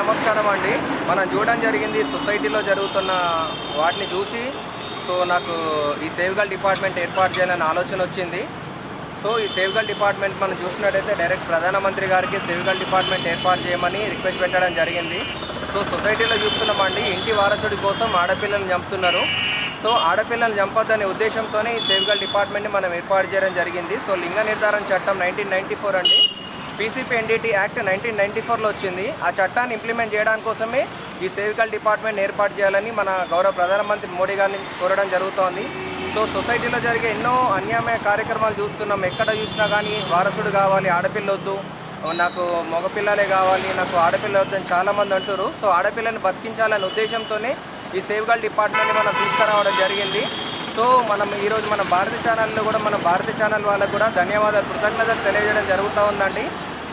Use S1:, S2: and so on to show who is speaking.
S1: నమస్కారం అండి. మనం చూడడం జరిగింది సొసైటీలో జరుగుతున్న వాటిని చూసి సో నాకు ఈ సేవ్గల్ డిపార్ట్మెంట్ ఏర్పాటు చేయాలని ఆలోచన వచ్చింది. సో ఈ సేవ్గల్ డిపార్ట్మెంట్ మనం చూసినట్టయితే డైరెక్ట్ ప్రధానమంత్రి గారికి సేవ్గల్ డిపార్ట్మెంట్ ఏర్పాటు చేయమని రిక్వెస్ట్ పెట్టడం జరిగింది. సో సొసైటీలో చూస్తున్నామండి ఇంటి వారసుడి కోసం ఆడపిల్లల్ని చంపుతున్నారు. సో ఆడపిల్లల్ని చంపొద్దనే ఉద్దేశంతోనే ఈ సేవ్గల్ డిపార్ట్మెంట్ని మనం ఏర్పాటు చేయడం జరిగింది. సో లింగ నిర్ధారణ చట్టం నైన్టీన్ నైంటీ ఫోర్ అండి. PCP NDT act nineteen ninety ఫోర్లో వచ్చింది. ఆ చట్టాన్ని ఇంప్లిమెంట్ చేయడానికి కోసమే ఈ సేవికల్ డిపార్ట్మెంట్ ఏర్పాటు చేయాలని మన గౌరవ ప్రధానమంత్రి మోడీ గారిని కోరడం జరుగుతోంది. సో సొసైటీలో జరిగే ఎన్నో అన్యాయ కార్యక్రమాలు చూస్తున్నాం. ఎక్కడ చూసినా కానీ వారసుడు కావాలి ఆడపిల్ల వద్దు. నాకు మగపిల్లలే కావాలి నాకు ఆడపిల్ల వద్దని చాలామంది అంటారు సో ఆడపిల్లని బతికించాలనే ఉద్దేశంతోనే ఈ సేవ్గాల్ డిపార్ట్మెంట్ని మనం తీసుకురావడం జరిగింది. సో మనం ఈరోజు మన భారత ఛానల్లో కూడా మన భారత ఛానల్ వాళ్ళకు కూడా ధన్యవాదాలు కృతజ్ఞతలు తెలియజేయడం జరుగుతూ ఉందండి